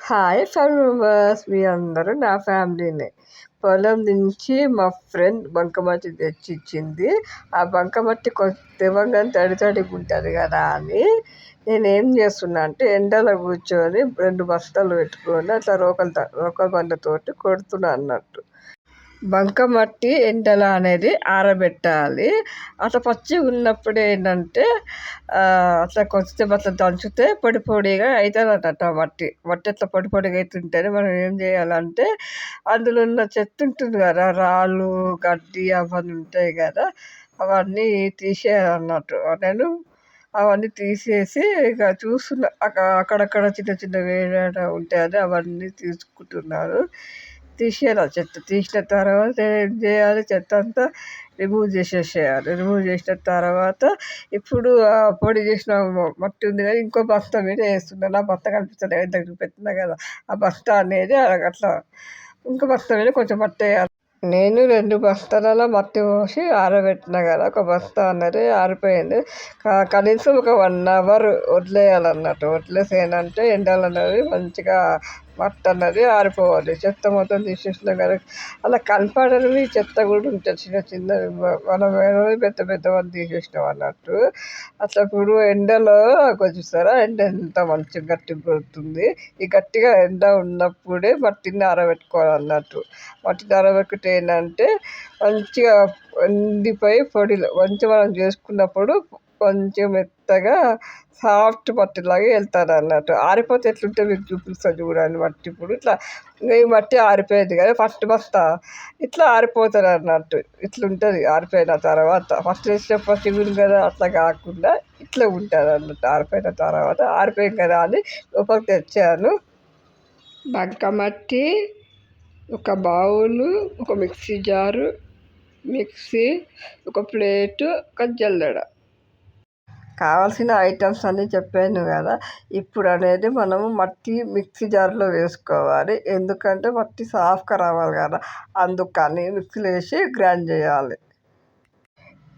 Hi farmers మీ అందరూ నా ఫ్యామిలీనే. పొలం నుంచి మా ఫ్రెండ్ బంకమట్టి తెచ్చి ఇచ్చింది ఆ బంకమట్టి కొంచెం తడి తడిగా ఉంటుంది కదా అని. నేను ఏం చేస్తున్నా అంటే ఎండలో కూర్చొని రెండు బస్తాలు పెట్టుకొని అట్లా రోకల రోకల బండతోటి కొడుతున్నా అన్నట్టు. బంకమట్టి ఎండల అనేది ఆరబెట్టాలి. అట్లా పచ్చి ఉన్నప్పుడు ఏంటంటే అట్లా కొంచెం అట్లా దంచితే పొడి పొడిగా అవుతుంది మట్టి మట్టి అట్లా పొడి పొడిగా అవుతుంటేనే మనం ఏం చేయాలంటే అందులో ఉన్న చెత్త ఉంటుంది కదా రాళ్ళు గడ్డి అవన్నీ ఉంటాయి కదా అవన్నీ తీసేయాలన్నట్టు. నేను అవన్నీ తీసేసి ఇక చూస్తున్నా అక్కడక్కడ చిన్న చిన్న వేరే ఉంటాయని అవన్నీ తీసుకుంటున్నారు తీసేయాలి. ఆ చెత్త తీసిన తర్వాత ఏం చేయాలి? చెత్త అంతా రిమూవ్ చేసేసేయాలి. రిమూవ్ చేసిన తర్వాత ఇప్పుడు ఆ పొడి చేసిన మట్టి ఉంది కదా ఇంకో బస్తా మీద వేస్తున్నాను ఆ బస్తా కనిపిస్తుంది ఇంతకు చూపెట్టినా కదా. ఆ బస్తా అనేది అట్లా ఇంకో బస్తా మీద కొంచెం మట్టి వేయాలి. నేను రెండు బస్తాలలో మట్టి పోసి ఆరబెట్టిన కదా ఒక బస్తా అన్నది ఆరిపోయింది. కనీసం ఒక వన్ అవర్ వదిలేయాలన్నట్టు. వదిలేసేనంటే ఎండలు అనేవి మంచిగా మట్టి అన్నది ఆరిపోవాలి. చెత్త మొత్తం తీసేసినాం కదా అలా కనపడనివి చెత్త కూడా ఉంటుంది. చిన్న చిన్న మనం పెద్ద పెద్దవన్నీ తీసేసినాం అన్నట్టు. అట్లా ఇప్పుడు ఎండలో కొంచెంసారా ఎండ ఎంత మంచిగా గట్టి కొడుతుంది. ఈ గట్టిగా ఎండ ఉన్నప్పుడే మట్టిని ఆరబెట్టుకోవాలి అన్నట్టు. మట్టిని ఆరబెట్టుకుంటే ఏంటంటే మంచిగా ఎండిపోయి పొడిలో మంచిగా మనం చేసుకున్నప్పుడు కొంచెం మెత్తగా సాఫ్ట్ మట్టిలాగా వెళ్తారు అన్నట్టు. ఆరిపోతే ఎట్లుంటే మీకు చూపిస్తాను చూడండి మట్టి ఇప్పుడు. ఇట్లా ఈ మట్టి ఆరిపోయేది కదా ఫస్ట్ బస్తా. ఇట్లా ఆరిపోతారు అన్నట్టు. ఇట్లుంటుంది ఆరిపోయిన తర్వాత. ఫస్ట్ వేసినప్పుడు చిగురు కదా అట్లా కాకుండా ఇట్లా ఉంటుంది అన్నట్టు. ఆరిపోయిన తర్వాత ఆరిపోయింది కదా అని లోపలికి తెచ్చాను. బంకమట్టి ఒక బౌలు ఒక మిక్సీ జారు మిక్సీ ఒక ప్లేటు ఒక జల్లెడ. కావాల్సిన ఐటమ్స్ అన్నీ చెప్పాను కదా. ఇప్పుడు అనేది మనము మట్టి మిక్సీ జార్లో వేసుకోవాలి. ఎందుకంటే మట్టి సాఫ్గా రావాలి కదా. అందుకని మిక్సీలో వేసి గ్రైండ్ చేయాలి.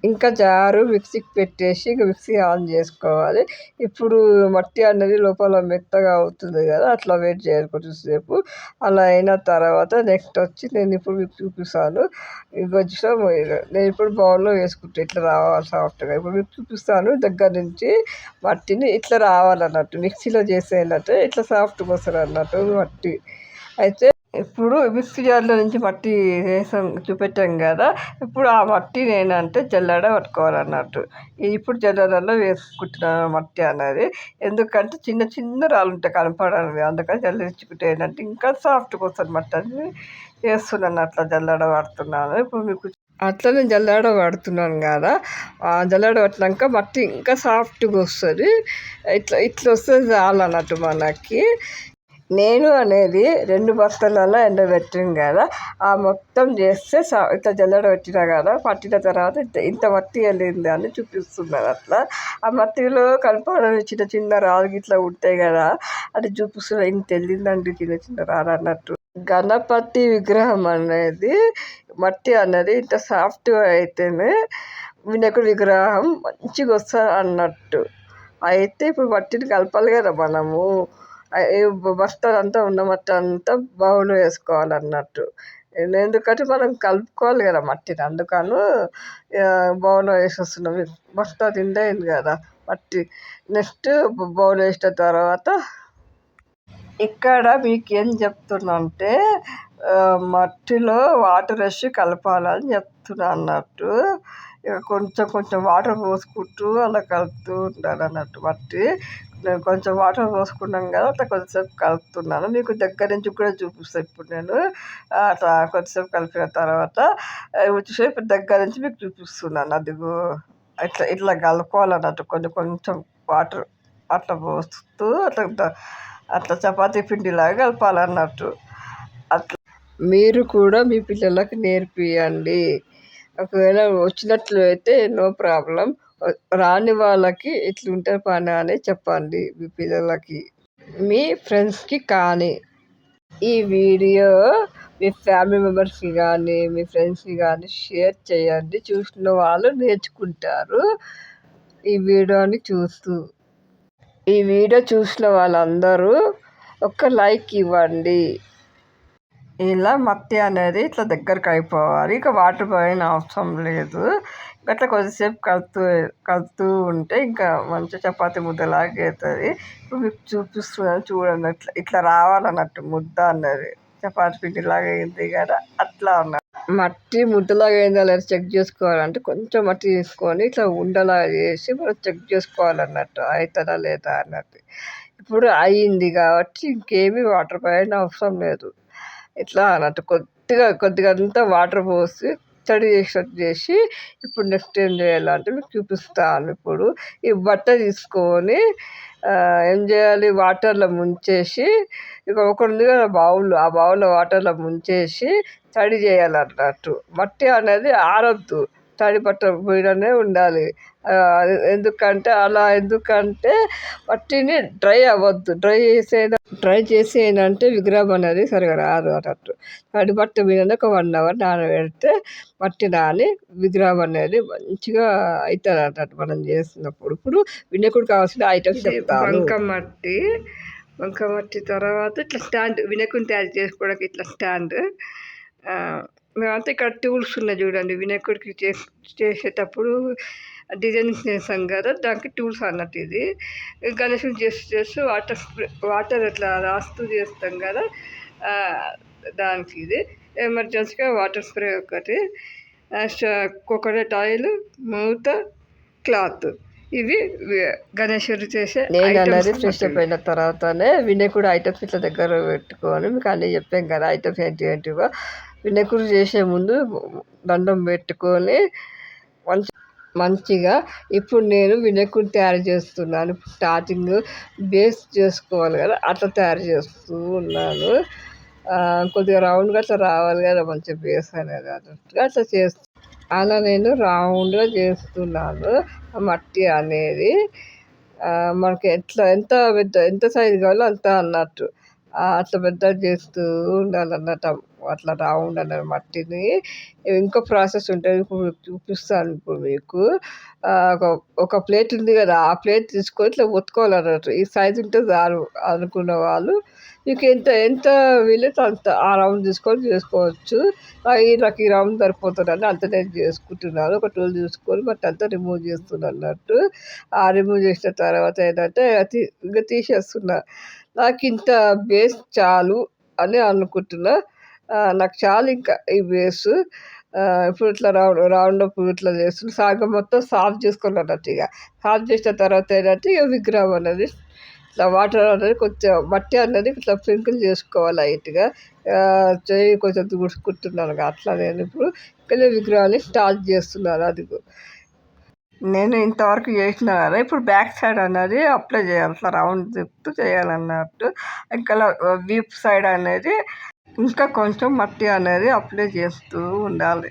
ఇంకా జారు మిక్సీకి పెట్టేసి ఇంక మిక్సీ ఆన్ చేసుకోవాలి. ఇప్పుడు మట్టి అనేది లోపల మెత్తగా అవుతుంది కదా అట్లా వెయిట్ చేయాలి కొంచెంసేపు అలా అయిన తర్వాత నెక్స్ట్ వచ్చి నేను ఇప్పుడు మీకు చూపిస్తాను. కొంచెం నేను ఇప్పుడు బౌల్లో వేసుకుంటాను ఇట్లా రావాలి సాఫ్ట్గా. ఇప్పుడు మీకు చూపిస్తాను దగ్గర నుంచి మట్టిని ఇట్లా రావాలన్నట్టు మిక్సీలో చేసేయాలంటే ఇట్లా సాఫ్ట్గా వస్తుంది అన్నట్టు మట్టి. అయితే ఇప్పుడు మిక్సీ జార్లో నుంచి మట్టి వేసాం చూపెట్టాం కదా. ఇప్పుడు ఆ మట్టి నేనంటే జల్లడ పట్టుకోవాలన్నట్టు. ఇప్పుడు జల్లడలో వేసుకుంటున్నాను మట్టి అనేది. ఎందుకంటే చిన్న చిన్న రాళ్ళు ఉంటాయి కనపడాలి అందుకని జల్లించుకుంటే ఏంటంటే ఇంకా సాఫ్ట్గా వస్తుంది మట్టి అని వేస్తున్నాను అట్లా జల్లడ పడుతున్నాను. ఇప్పుడు మీకు అట్లా నేను జల్లడ పడుతున్నాను కదా. ఆ పట్టినాక మట్టి ఇంకా సాఫ్ట్గా వస్తుంది. ఇట్లా ఇట్లా వస్తుంది చాలన్నట్టు మనకి. నేను అనేది రెండు బస్తాలలో ఎండబెట్టాను కదా ఆ మొత్తం చేస్తే ఇంత జల్లెడ పెట్టినా కదా పట్టిన తర్వాత ఇంత ఇంత మట్టి వెళ్ళింది అని చూపిస్తున్నారు అట్లా. ఆ మట్టిలో కలపడం చిన్న చిన్న రాళ్ళు ఇట్లా ఉంటాయి కదా అది చూపిస్తున్నారు. ఇంత వెళ్ళిందండి చిన్న చిన్న రాళ్ళు అన్నట్టు. గణపతి విగ్రహం అనేది మట్టి అనేది ఇంత సాఫ్ట్గా అయితేనే వినాయకుడి విగ్రహం మంచిగా వస్తుంది అన్నట్టు. అయితే ఇప్పుడు మట్టిని కలపాలి కదా మనము. బస్తాలంతా ఉన్న మట్టి అంతా బౌల్లో వేసుకోవాలన్నట్టు. ఎందుకంటే మనం కలుపుకోవాలి కదా మట్టిని అందుకని బౌల్లో వేసేస్తున్నాం. బస్తా నిండా అయింది కదా మట్టి. నెక్స్ట్ బౌల్ వేసిన తర్వాత ఇక్కడ మీకు ఏం చెప్తున్నా అంటే మట్టిలో వాటర్ వేసి కలపాలని చెప్తున్నా అన్నట్టు. ఇక కొంచెం కొంచెం వాటర్ పోసుకుంటూ అలా కలుపుతూ ఉండాలి అన్నట్టు మట్టి. నేను కొంచెం వాటర్ పోసుకున్నాం కదా అట్లా కొద్దిసేపు కలుపుతున్నాను. మీకు దగ్గర నుంచి కూడా చూపిస్తాను ఇప్పుడు నేను. అట్లా కొద్దిసేపు కలిపిన తర్వాత వచ్చేసేపు దగ్గర నుంచి మీకు చూపిస్తున్నాను. అదిగో ఇట్లా ఇట్లా కలుపుకోవాలన్నట్టు కొంచెం కొంచెం వాటర్ అట్లా పోస్తూ అట్లా అట్లా చపాతీ పిండిలాగా కలపాలన్నట్టు. అట్లా. మీరు కూడా మీ పిల్లలకు నేర్పియండి. ఒకవేళ వచ్చినట్లు అయితే నో ప్రాబ్లం. రాని వాళ్ళకి ఇట్లుంటే పని అని చెప్పండి మీ పిల్లలకి మీ ఫ్రెండ్స్కి కానీ ఈ వీడియో మీ ఫ్యామిలీ మెంబర్స్కి కానీ మీ ఫ్రెండ్స్కి కానీ షేర్ చేయండి. చూసిన వాళ్ళు నేర్చుకుంటారు ఈ వీడియోని చూస్తూ. ఈ వీడియో చూసిన వాళ్ళందరూ ఒక లైక్ ఇవ్వండి. ఇలా మట్టి అనేది ఇట్లా దగ్గరకు అయిపోవాలి. ఇక వాటర్ పోయిన అవసరం లేదు. అట్లా కొద్దిసేపు కలుపుతూ కలుపుతూ ఉంటే ఇంకా మంచి చపాతి ముద్దలాగా అవుతుంది ఇప్పుడు మీకు చూపిస్తున్నాను చూడండి ఇట్లా ఇట్లా రావాలన్నట్టు ముద్ద అన్నది. చపాతి పిండిలాగా అయింది కదా అట్లా అన్నది. మట్టి ముద్దలాగా అయిందా లేదా చెక్ చేసుకోవాలంటే కొంచెం మట్టి తీసుకొని ఇట్లా ఉండలాగా చేసి మనం చెక్ చేసుకోవాలన్నట్టు అవుతుందా లేదా అన్నట్టు ఇప్పుడు అయింది కాబట్టి ఇంకేమీ వాటర్ పోయిన అవసరం లేదు. ఇట్లా అన్నట్టు కొద్దిగా కొద్దిగా అంతా వాటర్ పోసి తడి చేసినట్టు చేసి ఇప్పుడు నెక్స్ట్ ఏం చేయాలంటే మీకు చూపిస్తాను ఇప్పుడు. ఈ బట్ట తీసుకొని ఏం చేయాలి? వాటర్లో ముంచేసి ఇక ఒక ఉంది కదా బావులు ఆ బావులో వాటర్లో ముంచేసి తడి చేయాలన్నట్టు మట్టి అనేది ఆరొద్దు. తడి బట్ట మీదనే ఉండాలి. ఎందుకంటే అలా ఎందుకంటే మట్టిని డ్రై అవ్వద్దు. డ్రై చేసే డ్రై చేసి ఏంటంటే విగ్రహం అనేది సరిగా రాదు అన్నట్టు. తడి బట్ట మీద ఒక వన్ అవర్ నానబెడితే మట్టి నాని విగ్రహం అనేది మంచిగా అవుతుంది అన్నట్టు మనం చేస్తున్నప్పుడు. ఇప్పుడు వినాయకుడు కావాల్సిన ఐటమ్స్ చెప్తాను. మట్టి. వంక మట్టి తర్వాత ఇట్లా స్టాండ్ వినాయకుడిని తయారు చేసుకోవడానికి ఇట్లా స్టాండ్. మేమంతా ఇక్కడ టూల్స్ ఉన్నాయి చూడండి. వినాయకుడికి చేసేటప్పుడు డిజైనింగ్ చేస్తాం కదా దానికి టూల్స్ అన్నట్టు ఇది. గణేషుని చేస్తూ చేస్తూ వాటర్ వాటర్ అట్లా రాస్తూ చేస్తాం కదా దానికి ఇది. ఎమర్జెన్సీగా వాటర్ స్ప్రే ఒకటి కోకోనట్ ఆయిల్ మూత క్లాత్. ఇవి గణేశుడు చేసే నేను అన్నది ఫ్రెష్ అయిపోయిన తర్వాతనే వినాయకుడు ఐటమ్స్ ఇట్లా దగ్గర పెట్టుకొని మీకు అన్నీ చెప్పాం కదా ఐటమ్స్ ఏంటి ఏంటివో. వినాయకుడు చేసే ముందు దండం పెట్టుకొని మంచి మంచిగా ఇప్పుడు నేను వినాయకుడిని తయారు చేస్తున్నాను. స్టార్టింగ్ బేస్ చేసుకోవాలి కదా అట్లా తయారు చేస్తూ ఉన్నాను. కొద్దిగా రౌండ్గా అట్లా రావాలి కదా మంచిగా బేస్ అనేది అన్నట్టుగా అట్లా చేస్తూ. అలా నేను రౌండ్గా చేస్తున్నాను మట్టి అనేది. మనకి ఎట్లా ఎంత పెద్ద ఎంత సైజు కావాలో అంత అన్నట్టు. అట్లా పెద్దగా చేస్తూ ఉండాలన్నట్టు అట్లా రౌండ్ అన్న మట్టిని ఇంకో ప్రాసెస్ ఉంటుంది. ఇప్పుడు చూపిస్తాను ఇప్పుడు మీకు. ఒక ఒక ప్లేట్ ఉంది కదా ఆ ప్లేట్ తీసుకొని ఇట్లా ఒత్తుకోవాలన్నట్టు. ఈ సైజు ఉంటే చాలు అనుకున్న వాళ్ళు. మీకు ఎంత ఎంత వీలైతే అంత ఆ రౌండ్ తీసుకొని చేసుకోవచ్చు. నాకు ఈ రౌండ్ సరిపోతుందని అంత నేను చేసుకుంటున్నాను. ఒక టూల్ తీసుకొని బట్ అంతా రిమూవ్ చేస్తున్నాను అన్నట్టు. ఆ రిమూవ్ చేసిన తర్వాత ఏంటంటే ఇంకా తీసేస్తున్నా. నాకు ఇంత బేస్ చాలు అని అనుకుంటున్నా. నాకు చాలు ఇంకా ఈ బేస్ ఇప్పుడు ఇట్లా రౌండ్ రౌండ్ అప్ ఇట్లా చేస్తుంది సాగం మొత్తం సాఫ్ చేసుకోవాలి అన్నట్టు ఇక సాఫ్ చేసిన తర్వాత ఏంటంటే ఇక విగ్రహం అనేది ఇట్లా వాటర్ అనేది కొంచెం మట్టి అనేది ఇట్లా స్ప్రింకిల్ చేసుకోవాలి లైట్గా. చేయి కొంచెం తుడుచుకుంటున్నాను అట్లా నేను ఇప్పుడు. ఇక్కడ విగ్రహాన్ని స్టార్ట్ చేస్తున్నాను అది. నేను ఇంతవరకు చేసిన కదా ఇప్పుడు బ్యాక్ సైడ్ అనేది అప్లై చేయాలి. అట్లా రౌండ్ తిప్పుతూ చేయాలన్నట్టు ఇంకా వీప్ సైడ్ అనేది ఇంకా కొంచెం మట్టి అనేది అప్లై చేస్తూ ఉండాలి.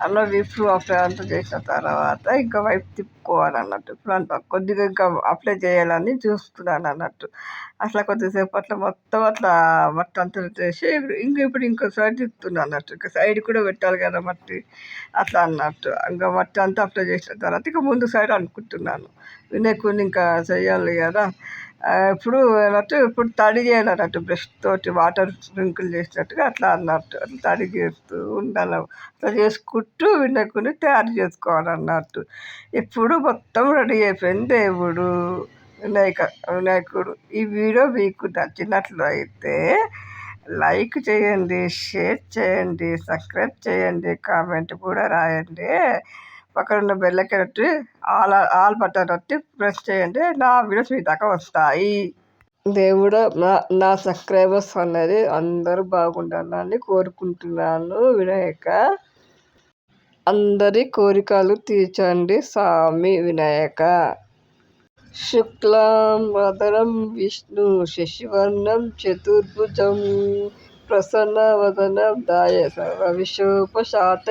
అలా విప్పు అప్లై అంతా చేసిన తర్వాత ఇంకా వైపు తిప్పుకోవాలి అన్నట్టు ఇప్పుడు అంత కొద్దిగా ఇంకా అప్లై చేయాలని చూస్తున్నాను అన్నట్టు. అట్లా కొద్దిసేపు అట్లా మొత్తం అట్లా మట్టి అంతా చేసి ఇంక ఇప్పుడు ఇంకో సైడ్ తిప్పుతున్నాను అన్నట్టు. ఇంకా సైడ్ కూడా పెట్టాలి కదా మట్టి. అట్లా అన్నట్టు. ఇంకా మట్టి అంతా అప్లై చేసిన తర్వాత ఇంకా ముందు సైడ్ అనుకుంటున్నాను. వినాయకుడిని ఇంకా చేయాలి కదా. ఇప్పుడు అన్నట్టు ఇప్పుడు తడి చేయాలన్నట్టు బ్రష్ తోటి వాటర్ స్ప్రింకిల్ చేసినట్టుగా అట్లా అన్నట్టు అట్లా తడి చేస్తూ ఉండాలి. అట్లా చేసుకుంటూ వినాయకుడిని తయారు చేసుకోవాలన్నట్టు. ఇప్పుడు మొత్తం రెడీ అయిపోయింది దేవుడు వినాయక వినాయకుడు. ఈ వీడియో మీకు నచ్చినట్లు అయితే లైక్ చేయండి షేర్ చేయండి సబ్స్క్రైబ్ చేయండి కామెంట్ కూడా రాయండి. పక్కన ఉన్న bell icon all all button ఒత్తి ప్రెస్ చేయండి. నా వీడియోస్ మీ దాకా వస్తాయి. దేవుడు నా నా సబ్స్క్రైబర్స్ అనేది అందరూ బాగుండాలని కోరుకుంటున్నాను వినాయక. అందరి కోరికలు తీర్చండి స్వామి వినాయక. శుక్లాం వదనం విష్ణు శశివర్ణం చతుర్భుజం ప్రసన్న వదనం దాయ సర్వ విశోపశాత